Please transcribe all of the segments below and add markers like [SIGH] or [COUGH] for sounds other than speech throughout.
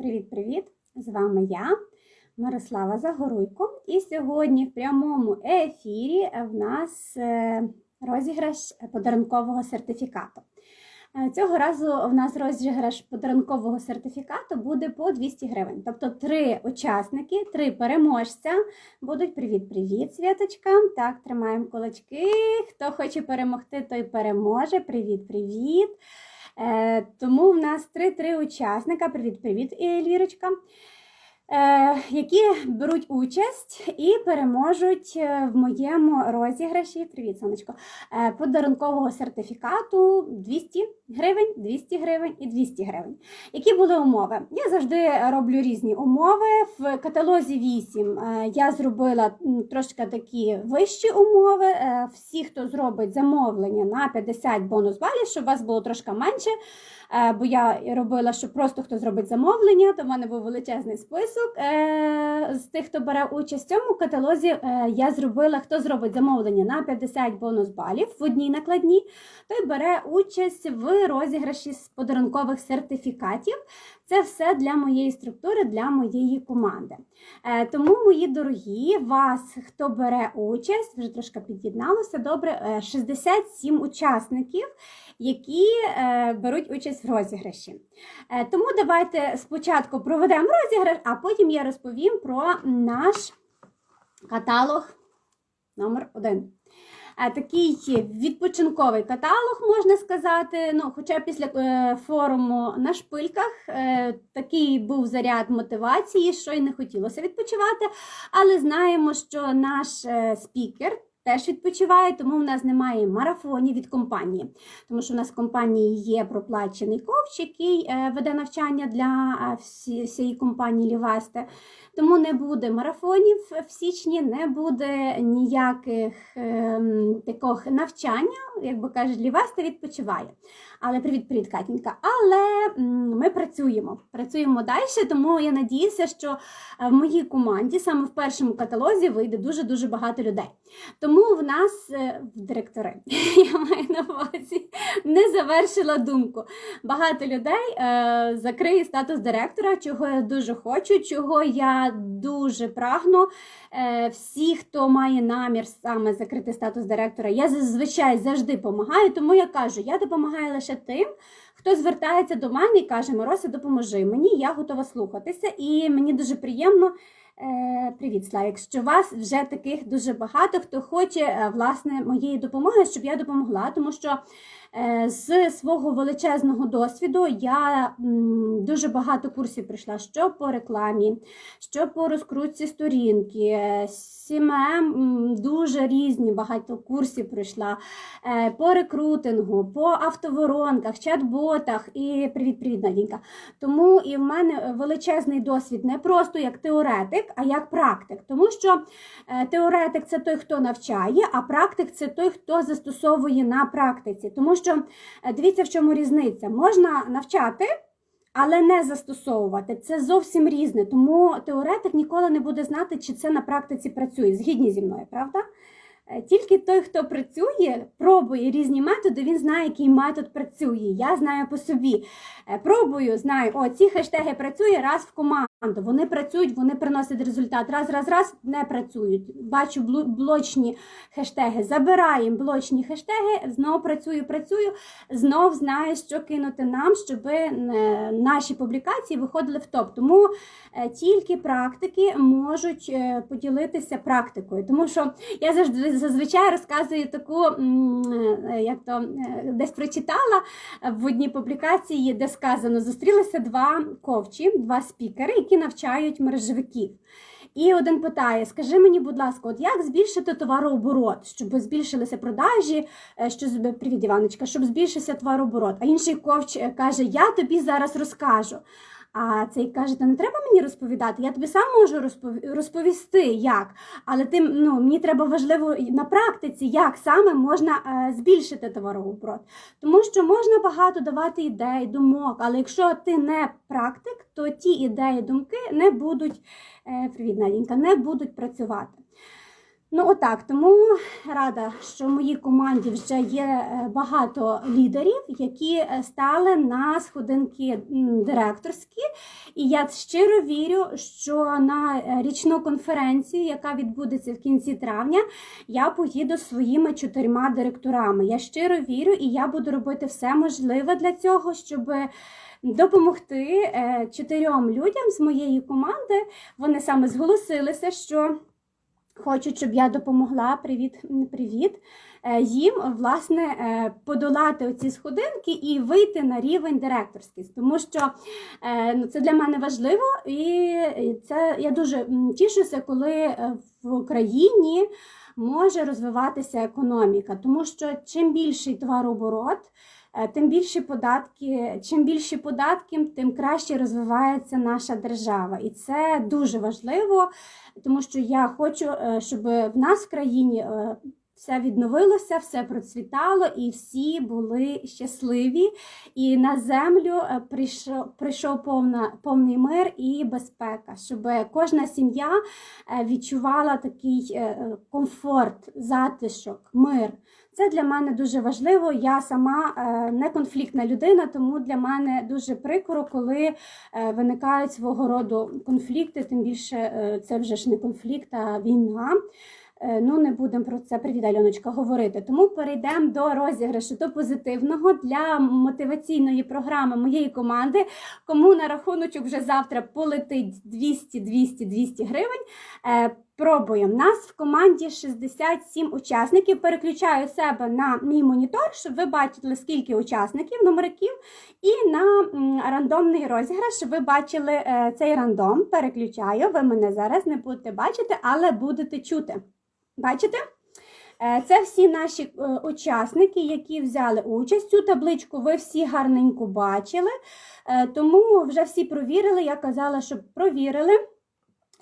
Привіт-привіт! З вами я, Мирослава Загоруйко. І сьогодні в прямому ефірі в нас е, розіграш подарункового сертифікату. Е, Цього разу в нас розіграш подарункового сертифікату буде по 200 гривень. Тобто три учасники, три переможця будуть привіт-привіт, Святочка. Так, тримаємо кулачки. Хто хоче перемогти, той переможе. Привіт-привіт. Е, тому в нас три-три учасника. Привіт-привіт, Ельвірочка. Е, які беруть участь і переможуть е, в моєму розіграші. Привіт, сонечко, е, подарункового сертифікату 200 гривень, 200 гривень і 200 гривень. Які були умови? Я завжди роблю різні умови. В каталозі 8 е, я зробила трошки такі вищі умови. Всі, хто зробить замовлення на 50 бонус балів, щоб у вас було трошки менше. Е, Бо я робила, що просто хто зробить замовлення, то в мене був величезний список е, з тих, хто бере участь в цьому каталозі. е, Я зробила, хто зробить замовлення на 50 бонус балів в одній накладній, той бере участь в розіграші з подарункових сертифікатів. Це все для моєї структури, для моєї команди. Тому, мої дорогі, вас, хто бере участь, вже трошки під'єдналося, добре, е, 67 учасників, які е, беруть участь в розіграші. Е, Тому давайте спочатку проведемо розіграш, а потім я розповім про наш каталог номер 1 Такий відпочинковий каталог, можна сказати. Ну, Хоча після е, форуму на шпильках е, такий був заряд мотивації, що й не хотілося відпочивати. Але знаємо, що наш е, спікер. Теж відпочиває, тому в нас немає марафонів від компанії, тому що в нас в компанії є проплачений коуч, який е, веде навчання для е, всієї компанії Лівасте. Тому не буде марафонів в січні, не буде ніяких ем, таких навчання, як би кажуть, Лівасте відпочиває. Але привіт-привіт, Катінька. Але ми працюємо. Працюємо далі, тому я надіюся, що е, в моїй команді саме в першому каталозі вийде дуже-дуже багато людей. Тому в нас е, в директори, [LAUGHS] я маю на увазі, не завершила думку. Багато людей е, закриє статус директора, чого я дуже хочу, чого я дуже прагну. Е, всі, хто має намір саме закрити статус директора, я зазвичай завжди допомагаю. Тому я кажу, я допомагаю лише тим, хто звертається до мене і каже: Мирося, допоможи мені, я готова слухатися. І мені дуже приємно. Е, Привіт, Славік, що вас вже таких дуже багато, хто хоче е, власне моєї допомоги, щоб я допомогла, тому що з свого величезного досвіду я дуже багато курсів пройшла, що по рекламі, що по розкрутці сторінки, е, CMM, дуже різні багато курсів пройшла е, по рекрутингу, по автоворонках, чат-ботах і привіт-привіт, Надінька. Тому і в мене величезний досвід не просто як теоретик, а як практик. Тому що е, теоретик це той, хто навчає, а практик це той, хто застосовує на практиці. Тому що е, дивіться, в чому різниця. Можна навчати. Але не застосовувати це зовсім різне, тому теоретик ніколи не буде знати, чи це на практиці працює. Згідні зі мною, правда? Е, Тільки той, хто працює, пробує різні методи, він знає, який метод працює. Я знаю по собі. Е, Пробую, знаю, о, ці хештеги працює раз в команду. Вони працюють, вони приносять результат. Раз, раз, раз не працюють. Бачу блочні хештеги. Забираємо блочні хештеги, знову працюю, працюю, знов знаю, що кинути нам, щоб е, наші публікації виходили в топ. Тому е, тільки практики можуть е, поділитися практикою. Тому що я завжди зазвичай розказую таку, як то десь прочитала в одній публікації, де сказано, зустрілися два ковчі, два спікери, які навчають мережевиків. І один питає: скажи мені, будь ласка, от як збільшити товарооборот, щоб збільшилися продажі, е, що з- привіт, Іваночка, щоб збільшився товарооборот. А інший ковч е, каже: Я тобі зараз розкажу. А цей каже: Та не треба мені розповідати, я тобі сам можу розпов- розповісти, як. Але ти, ну, мені треба важливо на практиці, як саме можна е, збільшити товарооборот. Тому що можна багато давати ідей, думок, але якщо ти не практик, то ті ідеї, думки не будуть, е, привіт, Надінька, не будуть працювати. Ну, отак, тому рада, що в моїй команді вже є е, багато лідерів, які е, стали на сходинки директорські. І я щиро вірю, що на е, річну конференцію, яка відбудеться в кінці травня, я поїду своїми чотирма директорами. Я щиро вірю, і я буду робити все можливе для цього, щоб допомогти чотирьом людям з моєї команди. Вони саме зголосилися, що хочуть, щоб я допомогла. Привіт, привіт. е, Їм власне е, подолати оці сходинки і вийти на рівень директорський, тому що е, ну, це для мене важливо, і це я дуже тішуся, коли в Україні може розвиватися економіка, тому що чим більший товарооборот, тим більші податки, чим більші податки, тим краще розвивається наша держава. І це дуже важливо, тому що я хочу, е, щоб в нас в країні е, все відновилося, все процвітало, і всі були щасливі. І на землю е, прийшов, прийшов повна, повний мир і безпека, щоб кожна сім'я е, відчувала такий е, е, комфорт, затишок, мир. Це для мене дуже важливо. Я сама е, не конфліктна людина, тому для мене дуже прикро, коли е, виникають свого роду конфлікти. Тим більше е, це вже ж не конфлікт, а війна. Ну, не будемо про це привіт, Альоночка, говорити. Тому перейдемо до розіграшу до позитивного для мотиваційної програми моєї команди. Кому на рахуночок вже завтра полетить 200, 200, 200 гривень. Пробуємо. Нас в команді 67 учасників. Переключаю себе на мій монітор, щоб ви бачили, скільки учасників, номериків, і на рандомний розіграш, щоб ви бачили е, цей рандом. Переключаю. Ви мене зараз не будете бачити, але будете чути. Бачите? Е, Це всі наші е, учасники, які взяли участь. Цю табличку ви всі гарненько бачили. Тому вже всі провірили. Я казала, щоб провірили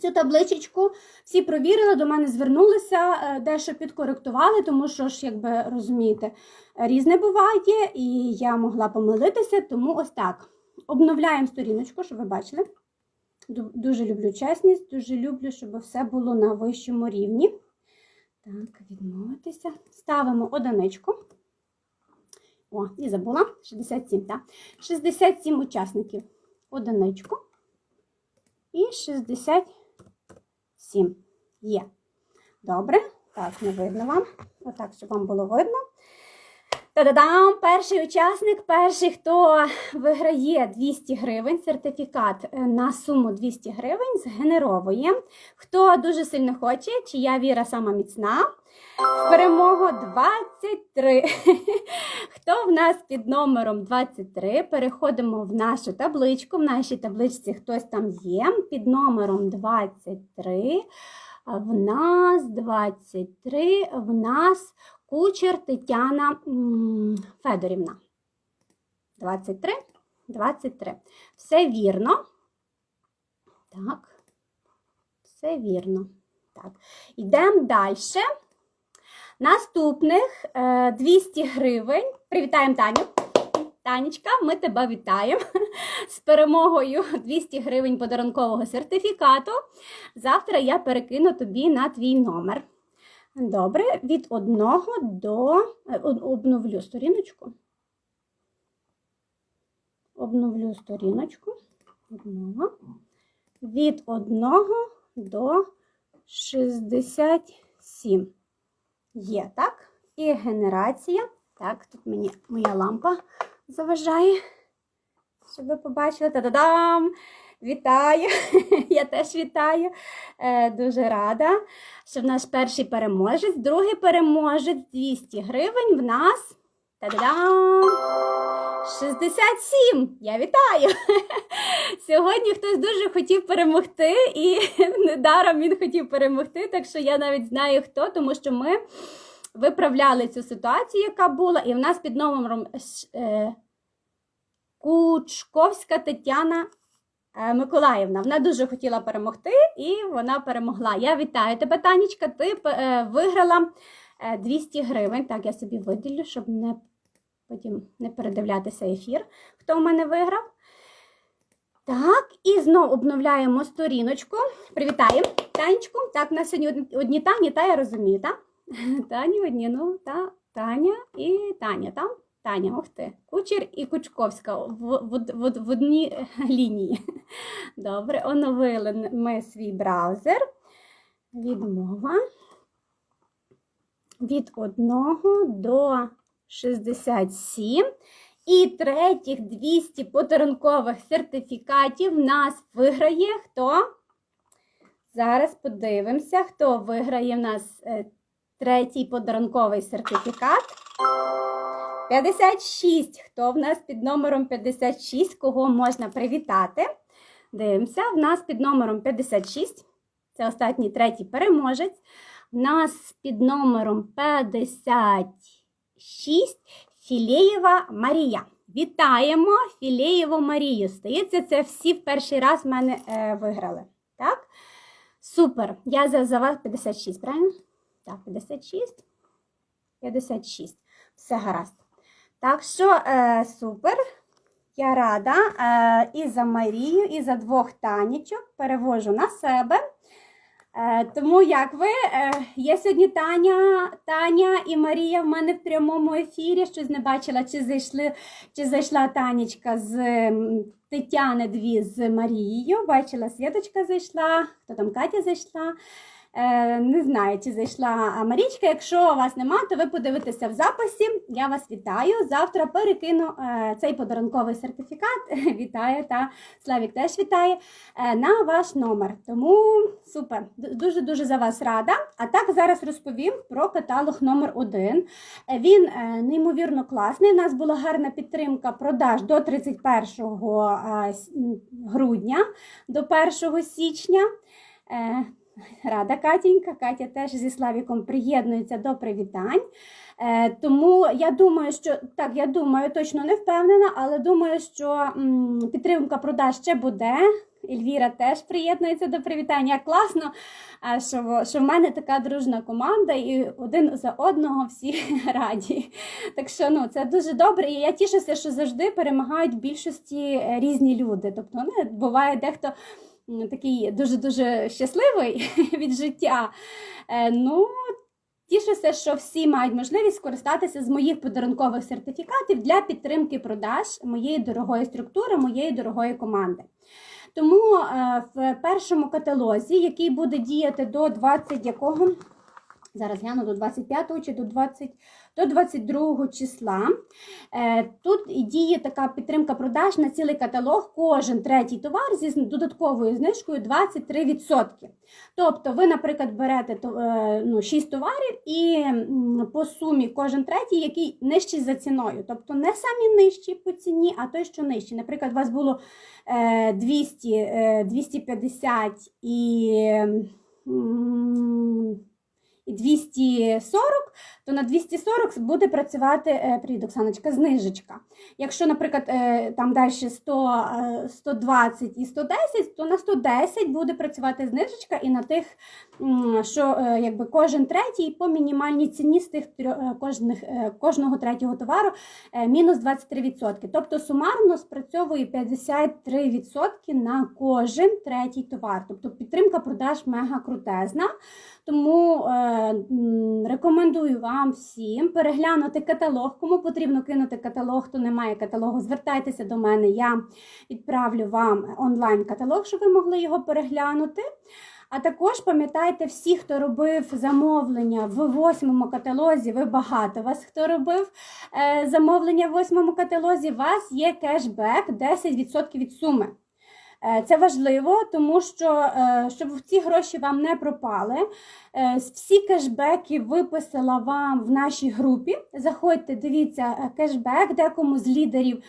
цю табличечку. Всі провірили, до мене звернулися, е, дещо підкоректували, тому що ж, якби розумієте, різне буває, і я могла помилитися, тому ось так. Обновляємо сторіночку, щоб ви бачили. Дуже люблю чесність, дуже люблю, щоб все було на вищому рівні. Так, відмовитися. Ставимо одиничку. О, і забула. 67, так. 67 учасників. Одиничку. І 67. Є. Добре. Так, не видно вам. Отак, щоб вам було видно. Та-да-дам! Перший учасник, перший, хто виграє 200 гривень, сертифікат е, на суму 200 гривень, згенеровує. Хто дуже сильно хоче, чия віра сама міцна. В перемогу 23. Хто в нас під номером 23? Переходимо в нашу табличку. В нашій табличці хтось там є. Під номером 23. В нас 23, в нас кучер Тетяна Федорівна. 23, 23. Все вірно. Так. Все вірно. Так. Йдемо далі. Наступних е, 200 гривень. Привітаємо Таню. Танечка, ми тебе вітаємо [LAUGHS] з перемогою 200 гривень подарункового сертифікату. Завтра я перекину тобі на твій номер. Добре, від одного до. е, Обновлю сторіночку. Обновлю сторіночку. Одного. Від одного до 67. Є, так? І генерація. Так, тут мені моя лампа заважає. Щоб ви побачили. Та-да-дам! Вітаю! [LAUGHS] Я теж вітаю. Е, дуже рада, що в наш перший переможець, другий переможець 200 гривень в нас. Та-да-дам! 67! Я вітаю! [LAUGHS] Сьогодні хтось дуже хотів перемогти, і [LAUGHS] недаром він хотів перемогти, так що я навіть знаю хто, тому що ми виправляли цю ситуацію, яка була, і в нас під номером е, Кучковська Тетяна е, Миколаївна. Вона дуже хотіла перемогти, і вона перемогла. Я вітаю тебе, Танечка. Ти е, виграла е, 200 гривень. Так, я собі виділю, щоб не потім не передивлятися ефір, хто в мене виграв. Так, І знову обновляємо сторіночку. Привітаємо Танечку. Так, у нас сьогодні одні Тані, та я розумію, так? [LAUGHS] Тані одні, ну, та, Таня і Таня, там? Таня, ух ти. Кучер і Кучковська в, в, в, в одній [LAUGHS] лінії. Добре, оновили ми свій браузер. Відмова. Від 1 до 67. І третіх 200 подарункових сертифікатів нас виграє хто? Зараз подивимося, хто виграє в нас е, третій подарунковий сертифікат. 56. Хто в нас під номером 56? Кого можна привітати? Дивимося. В нас під номером 56. Це останній третій переможець. В нас під номером 56 Філеєва Марія. Вітаємо Філеєву Марію. Стається, це всі в перший раз в мене е, виграли. Так? Супер. Я за, за вас 56, правильно? Так, 56. 56. Все гаразд. Так що, е, супер. Я рада е, і за Марію, і за двох танічок перевожу на себе. Е, тому як ви, е, є сьогодні Таня, Таня і Марія в мене в прямому ефірі. Щось не бачила, чи зайшли, чи зайшла Танечка з Тетяни дві з Марією. Бачила, Світочка зайшла, хто там Катя зайшла. Е, не знаю, чи зайшла Марічка. Якщо вас нема, то ви подивитеся в записі. Я вас вітаю. Завтра перекину е, цей подарунковий сертифікат. [LAUGHS] Вітаю та Славік теж вітає е, на ваш номер. Тому супер. Дуже дуже за вас рада. А так зараз розповім про каталог номер 1 Він неймовірно класний. У нас була гарна підтримка продаж до 31 е, грудня, до 1 січня. Е, Рада Катінька. Катя теж зі Славіком приєднується до привітань. Е, тому я думаю, що так, я думаю, точно не впевнена, але думаю, що м, підтримка продаж ще буде. Ельвіра теж приєднується до привітання. Класно, що, в- що в мене така дружна команда, і один за одного всі [LAUGHS] раді. Так що ну, це дуже добре. І я тішуся, що завжди перемагають в більшості е, різні люди. Тобто, ну, буває дехто такий дуже-дуже щасливий [LAUGHS] від життя. Е, Ну, тішуся, що всі мають можливість скористатися з моїх подарункових сертифікатів для підтримки продаж моєї дорогої структури, моєї дорогої команди. Тому е, в першому каталозі, який буде діяти до 20 якого зараз гляну до 25 чи до 20, до 22 числа. Е, Тут діє така підтримка продаж на цілий каталог. Кожен третій товар зі додатковою знижкою 23%. Тобто, ви, наприклад, берете е, ну, 6 товарів і по сумі кожен третій, який нижчий за ціною. Тобто не самі нижчі по ціні, а той, що нижчий. Наприклад, у вас було е, 200, е, 250 і. І 240, то на 240 буде працювати е, привіт, Оксаночка, знижечка. Якщо, наприклад, е, там далі 100, е, 120 і 110, то на 110 буде працювати знижечка, і на тих, що е, якби кожен третій по мінімальній ціні з тих е, кожних, е, кожного третього товару мінус 23%. Тобто сумарно спрацьовує 53% на кожен третій товар. Тобто підтримка продаж мега крутезна. Тому рекомендую вам всім переглянути каталог. Кому потрібно кинути каталог, хто не має каталогу, звертайтеся до мене. Я відправлю вам онлайн-каталог, щоб ви могли його переглянути. А також пам'ятайте, всі, хто робив замовлення в восьмому каталозі, ви багато вас хто робив е, замовлення в восьмому каталозі, у вас є кешбек 10% від суми. Е, Це важливо, тому що е, щоб ці гроші вам не пропали. Всі кешбеки виписала вам в нашій групі. Заходьте, дивіться кешбек, декому з лідерів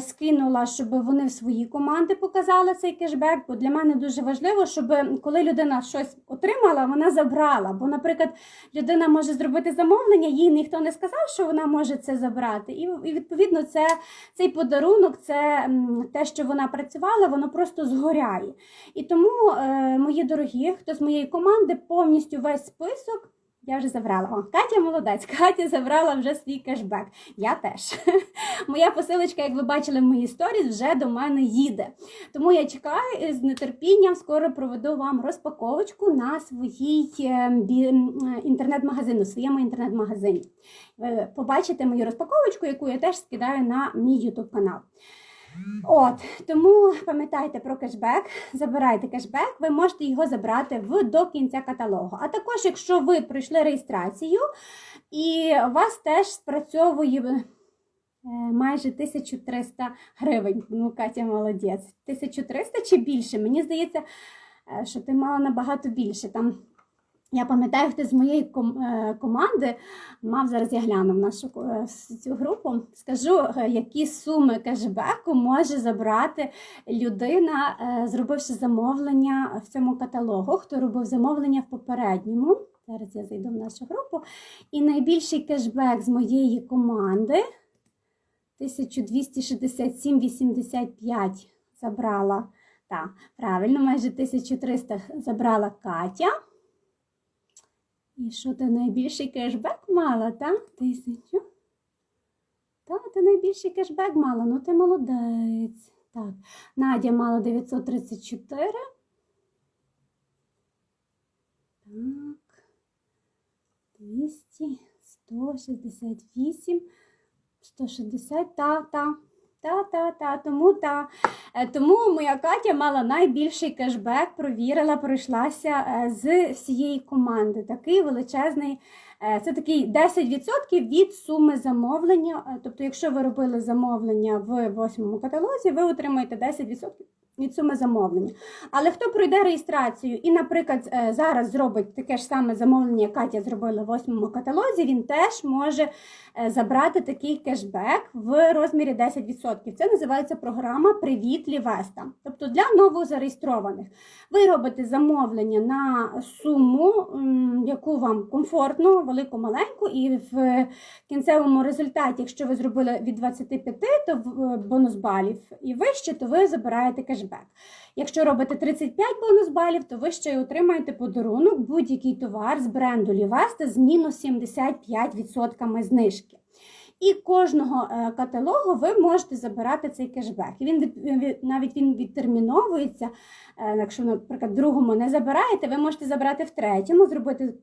скинула, щоб вони в свої команди показали цей кешбек. Бо для мене дуже важливо, щоб коли людина щось отримала, вона забрала. Бо, наприклад, людина може зробити замовлення, їй ніхто не сказав, що вона може це забрати. І, і відповідно, це цей подарунок, це те, що вона працювала, воно просто згоряє. І тому, е, мої дорогі, хто з моєї команди, повністю весь список Я вже забрала. О, Катя молодець, [LAUGHS] Катя забрала вже свій кешбек. Я теж. [LAUGHS] Моя посилочка, як ви бачили в моїй сторіс, вже до мене їде. Тому я чекаю з нетерпінням скоро проведу вам розпаковочку на своїй е, бі- м, е, інтернет-магазину, своєму інтернет-магазині. Ви побачите мою розпаковочку, яку я теж скидаю на мій YouTube канал. От тому пам'ятайте про кешбек, забирайте кешбек, ви можете його забрати в до кінця каталогу. А також, якщо ви пройшли реєстрацію і у вас теж спрацьовує е, майже 1300 гривень. Ну, Катя молодець. 1300 чи більше? Мені здається, е, що ти мала набагато більше. Там я пам'ятаю, хтось з моєї е, команди мав зараз я гляну в нашу е, цю групу. Скажу, е, які суми кешбеку може забрати людина, зробивши замовлення в цьому каталогу. Хто робив замовлення в попередньому? Зараз я зайду в нашу групу. І найбільший кешбек з моєї команди 1267,85 забрала. Так, правильно, майже 1300 забрала Катя. І що ти найбільший кешбек мала, так? Тисячу. Так, ти найбільший кешбек мала, ну ти молодець. Так, Надя мала 934. Так. 200, 168, 160, та, та. Та, та, та, тому та. Е, Тому моя Катя мала найбільший кешбек, провірила, пройшлася е, з всієї команди. Такий величезний, е, це такий 10% від суми замовлення. Тобто, якщо ви робили замовлення в восьмому каталозі, ви отримаєте 10% від суми замовлення. Але хто пройде реєстрацію і, наприклад, е, зараз зробить таке ж саме замовлення, як Катя зробила в восьмому каталозі, він теж може е, забрати такий кешбек в розмірі 10%. Це називається програма Привіт Лівеста. Тобто для новозареєстрованих. Ви робите замовлення на суму, яку вам комфортно, велику, маленьку, і в кінцевому результаті, якщо ви зробили від 25, то в- бонус балів і вище, то ви забираєте кешбек. Якщо робите 35 бонус балів, то ви ще й отримаєте подарунок будь-який товар з бренду Лівеста з мінус 75% знижки. І кожного е, каталогу ви можете забирати цей кешбек. І він навіть він відтерміновується. Е, Якщо, наприклад, другому не забираєте, ви можете забрати в третьому, зробити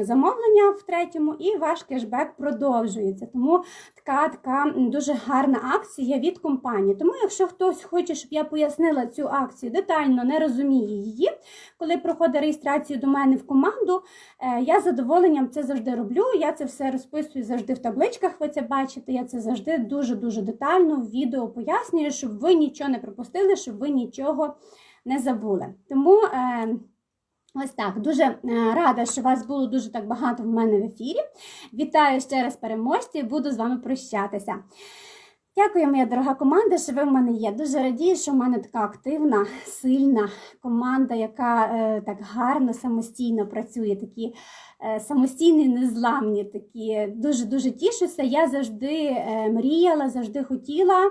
замовлення в третьому, і ваш кешбек продовжується. Тому така така дуже гарна акція від компанії. Тому, якщо хтось хоче, щоб я пояснила цю акцію детально, не розуміє її, коли проходить реєстрацію до мене в команду, е, я з задоволенням це завжди роблю. Я це все розписую завжди в табличках. Ви це бачите. Я це завжди дуже дуже детально в відео пояснюю, щоб ви нічого не пропустили, щоб ви нічого не забули. Тому. Е, Ось так, дуже е, рада, що вас було дуже так багато в мене в ефірі. Вітаю ще раз переможці буду з вами прощатися. Дякую, моя дорога команда, що ви в мене є. Дуже радію, що в мене така активна, сильна команда, яка е, так гарно самостійно працює, такі е, самостійні, незламні, такі дуже дуже тішуся. Я завжди е, мріяла, завжди хотіла.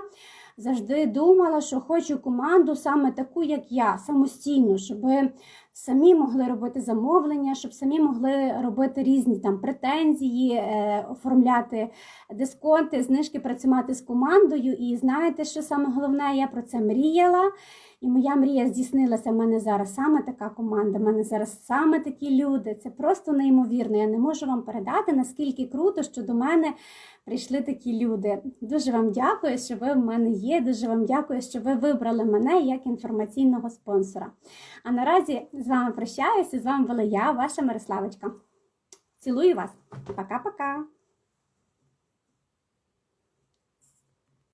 Завжди думала, що хочу команду саме таку, як я, самостійну, щоб самі могли робити замовлення, щоб самі могли робити різні там претензії, е, оформляти дисконти, знижки, працювати з командою. І знаєте, що саме головне, я про це мріяла. І моя мрія здійснилася. У мене зараз саме така команда, в мене зараз саме такі люди. Це просто неймовірно. Я не можу вам передати, наскільки круто, що до мене прийшли такі люди. Дуже вам дякую, що ви в мене є. Дуже вам дякую, що ви вибрали мене як інформаційного спонсора. А наразі з вами прощаюся. З вами була я, ваша Мирославочка. Цілую вас. Пока-пока.